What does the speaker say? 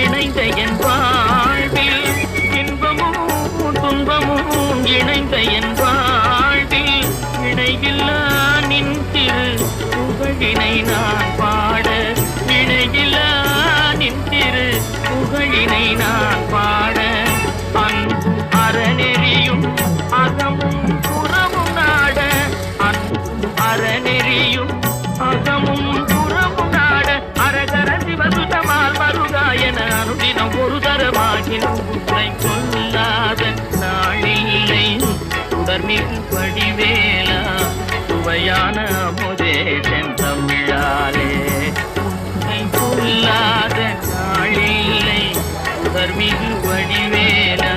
இணைந்த என் வாழ்வில் இன்பமும் துன்பமும் இணைந்த என் வாழ்வில் இணைவில்லா நின் திரு புகழினை நான் பாட இணையில்லா நின் திரு புகழினை நான் பாட. அன்பு அறநெறியும் அகமும் புறமும் நாட அன்பு அறநெறியும் அகமும் அனுதினம் ஒரு தரமாகினும் உன்னை கொல்லாத நாளில்லை தொடர்மின் வடிவேலா சுவையான அமுதே செந்தமிழாலே உன்னை கொல்லாத நாளில்லை தொடர்மின் வடிவேலா